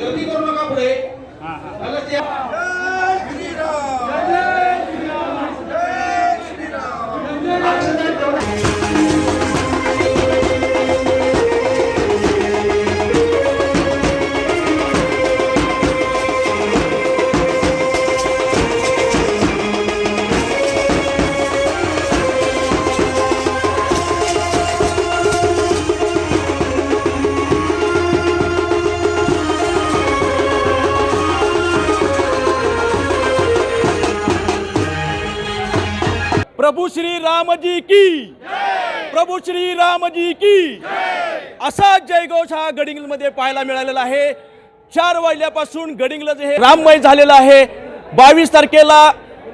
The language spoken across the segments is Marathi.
गर्दी करू नका पुढे. झालं प्रभू श्री रामजी की। प्रभू श्री रामजी की। असा जयघोष हा गडिंगलमध्ये पाहायला मिळालेला आहे. चार वाजल्यापासून गडिंगलच हे राममय झालेलं आहे. बावीस तारखेला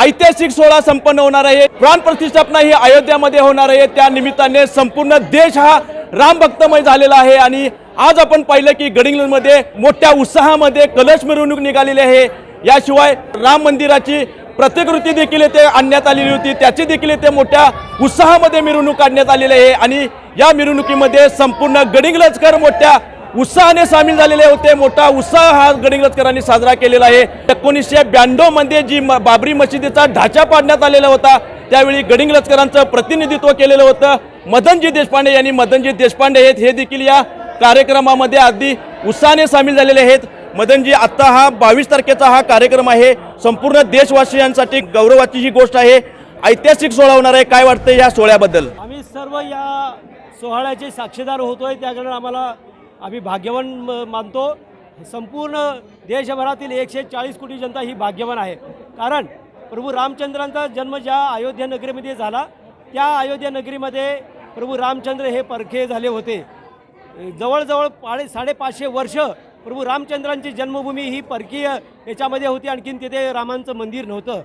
ऐतिहासिक सोहळा संपन्न होणार आहे. प्राण प्रतिष्ठापना ही अयोध्यामध्ये होणार आहे. त्या निमित्ताने संपूर्ण देश हा राम भक्तमय झालेला आहे. आणि आज आपण पाहिलं की गडिंगलमध्ये मोठ्या उत्साहामध्ये कलश मिरवणूक निघालेली आहे. याशिवाय राम मंदिराची प्रतिकृती देखील येथे आणण्यात आलेली होती. त्याची देखील येथे मोठ्या उत्साहामध्ये मिरवणूक काढण्यात आलेली आहे. आणि या मिरवणुकीमध्ये संपूर्ण गडिंग्लजकर मोठ्या उत्साहाने सामील झालेले होते. मोठा उत्साह हा गडिंग्लजकरांनी साजरा केलेला आहे. एकोणीसशे ब्याण्णवमध्ये जी म- बाबरी मशिदीचा ढाचा पाडण्यात आलेला होता त्यावेळी गडिंग्लजकरांचं प्रतिनिधित्व केलेलं होतं. मदनजी देशपांडे यांनी मदनजी देशपांडे आहेत. हे देखील या कार्यक्रमामध्ये अगदी उत्साहाने सामील झालेले आहेत. मदनजी आत्ता हा बावीस तारखेचा हा कार्यक्रम आहे. संपूर्ण देशवासियांसाठी गौरवाची ही गोष्ट आहे. ऐतिहासिक सोहळा होणार आहे. काय वाटतं या सोहळ्याबद्दल? आम्ही सर्व या सोहळ्याचे साक्षीदार होतोय. त्याकडे आम्हाला आम्ही भाग्यवान म- मानतो. संपूर्ण देशभरातील एकशे चाळीस कोटी जनता ही भाग्यवान आहे. कारण प्रभू रामचंद्रांचा जन्म ज्या अयोध्या नगरीमध्ये झाला त्या अयोध्या नगरीमध्ये प्रभू रामचंद्र हे परखे झाले होते. जवळजवळ पाडे साडेपाचशे वर्ष प्रभू रामचंद्रांची जन्मभूमी ही परकीय याच्यामध्ये होती. आणखीन तिथे रामांचं मंदिर नव्हतं.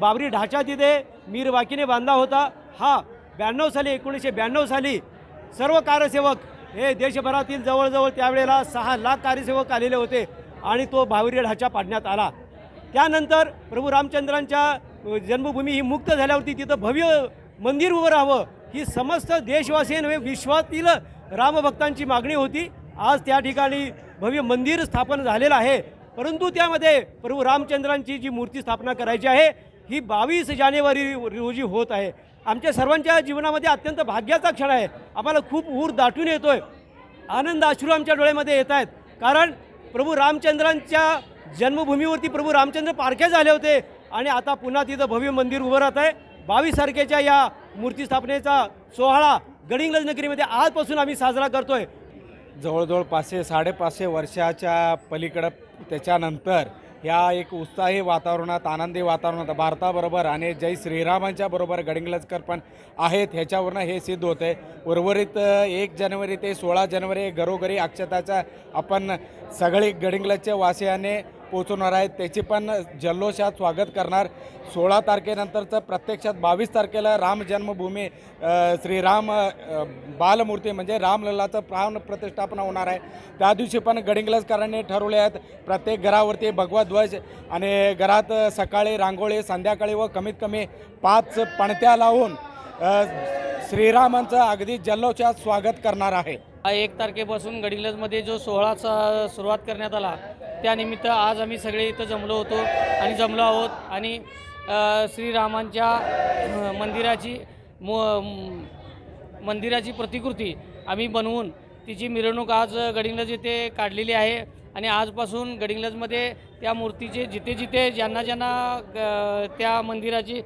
बाबरी ढाचा तिथे मीरवाकीने बांधला होता. हा ब्याण्णव साली एकोणीसशे ब्याण्णव साली सर्व कार्यसेवक हे देशभरातील जवळजवळ त्यावेळेला सहा लाख कार्यसेवक आलेले होते आणि तो बाबरी ढाचा पाडण्यात आला. त्यानंतर प्रभू रामचंद्रांच्या जन्मभूमी ही मुक्त झाल्यावरती तिथं भव्य मंदिर उभं राहावं ही समस्त देशवासियांनी विश्वातील रामभक्तांची मागणी होती. आज त्या ठिकाणी भव्य मंदिर स्थापन झालेलं आहे. परंतु त्यामध्ये प्रभू रामचंद्रांची जी मूर्ती स्थापना करायची आहे ही बावीस जानेवारी रोजी होत आहे. आमच्या सर्वांच्या जीवनामध्ये अत्यंत भाग्याचा क्षण आहे. आम्हाला खूप ऊर दाटून येतोय. आनंद अश्रू आमच्या डोळ्यामध्ये येत आहेत. कारण प्रभू रामचंद्रांच्या जन्मभूमीवरती प्रभू रामचंद्र पारखे झाले होते आणि आता पुन्हा तिथं भव्य मंदिर उभं राहत आहे. बावीस तारखेच्या या मूर्ती स्थापनेचा सोहळा गडिंग्लज नगरीमध्ये आजपासून आम्ही साजरा करतोय. जवळजवळ पाचशे साडेपाचशे वर्षाच्या पलीकडं त्याच्यानंतर या एक उत्साही वातावरणात आनंदी वातावरणात भारताबरोबर आणि जय श्रीरामांच्या बरोबर गडिंगलजकर पण आहेत ह्याच्यावरनं हे सिद्ध होतं आहे उर्वरित एक जानेवारी ते सोळा जानेवारी घरोघरी अक्षताचा आपण सगळे गडिंगलजच्या वासियाने पोचवणार आहेत. त्याचे पण जल्लोषात स्वागत करणार. सोळा तारखेनंतरचं प्रत्यक्षात बावीस तारखेला राम जन्मभूमी श्रीराम बालमूर्ती म्हणजे रामलल्लाचं प्राण प्रतिष्ठापना होणार आहे. त्या दिवशी पण गडिंगलजकरांनी ठरवले आहेत प्रत्येक घरावरती भगवा ध्वज आणि घरात सकाळी रांगोळी संध्याकाळी व कमीत कमी पाच पणत्या लावून श्रीरामांचं अगदी जल्लोषात स्वागत करणार आहे. एक तारखेपासून गडिंगलजमध्ये जो सोहळाचा सुरुवात करण्यात आला त्यानिमित्त आज आम्ही सगळे इथं जमलो होतो आणि जमलो आहोत. आणि श्रीरामांच्या मंदिराची मो मंदिराची प्रतिकृती आम्ही बनवून तिची मिरवणूक आज गडिंगलज येथे काढलेली आहे. आणि आजपासून गडिंगलजमध्ये त्या मूर्तीचे जिथे जिथे ज्यांना ज्यांना त्या मंदिराची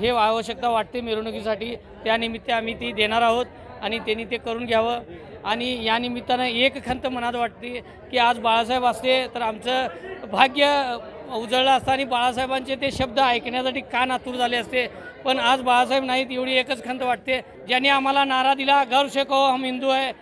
हे आवश्यकता वाटते मिरवणुकीसाठी त्यानिमित्त आम्ही ती देणार आहोत. आणि त्यांनी ते करून घ्यावं. आणि या निमित्तानं एक खंत मनात वाटते की आज बाळासाहेब असते तर आमचं भाग्य उजळलं असतं आणि बाळासाहेबांचे ते शब्द ऐकण्यासाठी कान आतुर झाले असते. पण आज बाळासाहेब नाहीत एवढी एकच खंत वाटते. ज्यांनी आम्हाला नारा दिला गर्व कहो हम हिंदू आहे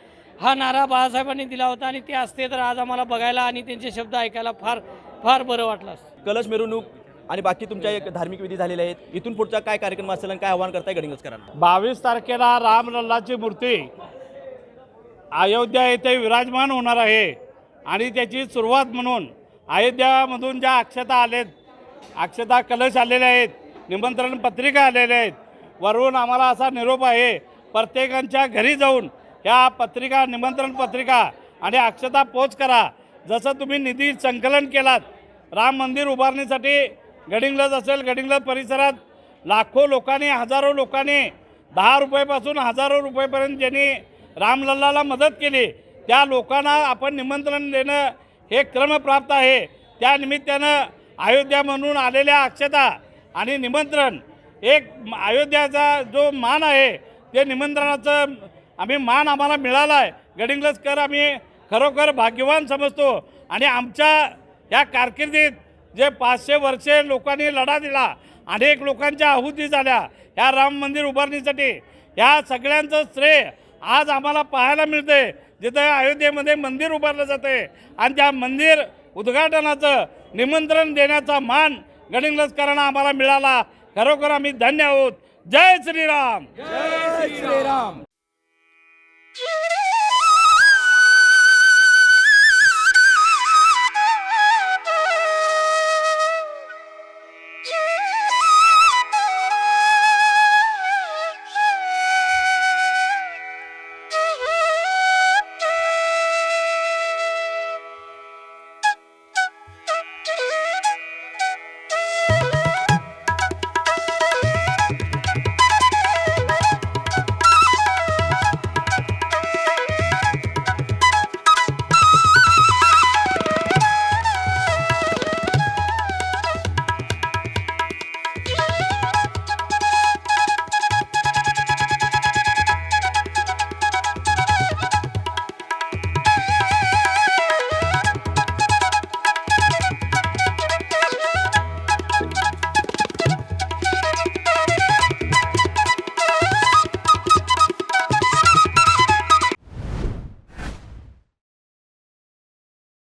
हा नारा बाळासाहेबांनी दिला होता आणि ते असते तर आज आम्हाला बघायला आणि त्यांचे शब्द ऐकायला फार फार बरं वाटलं असतं. कलश मिरवणूक आणि बाकी तुमच्या एक धार्मिक विधी झालेले आहेत. इथून पुढचा काय कार्यक्रम असेल आणि काय आव्हान करताय गडिंगजकरांना बावीस तारखेला रामलल्लाची मूर्ती. अयोध्या येथे विराजमान होणार आहे. आणि त्याची सुरुवात म्हणून अयोध्यामधून ज्या अक्षता आलेत अक्षता कलश आलेले आहेत निमंत्रण पत्रिका आलेल्या आहेत वरून आम्हाला असा निरोप आहे प्रत्येकांच्या घरी जाऊन ह्या पत्रिका निमंत्रण पत्रिका आणि अक्षता पोच करा. जसं तुम्ही निधी संकलन केलात राम मंदिर उभारणीसाठी गडिंग्लज असेल गडिंगलज परिसरात लाखो लोकांनी हजारो लोकांनी दहा रुपयापासून हजारो रुपयेपर्यंत ज्यांनी रामलल्लाला मदत केली. त्या लोकांना आपण निमंत्रण देणं हे क्रमप्राप्त आहे. त्या निमित्तानं अयोध्या म्हणून आलेल्या अक्षता आणि निमंत्रण एक अयोध्याचा जो मान आहे ते निमंत्रणाचं आम्ही मान आम्हाला मिळाला आहे गडिंग्लजकर आम्ही खरोखर भाग्यवान समजतो. आणि आमच्या या कारकिर्दीत जे पाचशे वर्षे लोकांनी लढा दिला अनेक लोकांच्या आहुती झाल्या ह्या राम मंदिर उभारणीसाठी. ह्या सगळ्यांचं श्रेय आज आम्हाला पाहायला मिळते जिथं अयोध्येमध्ये मंदिर उभारलं जाते. आणि त्या मंदिर उद्घाटनाचं निमंत्रण देण्याचा मान गडिंग्लजकरांना आम्हाला मिळाला. खरोखर आम्ही धन्य आहोत. जय श्रीराम. जय श्रीराम.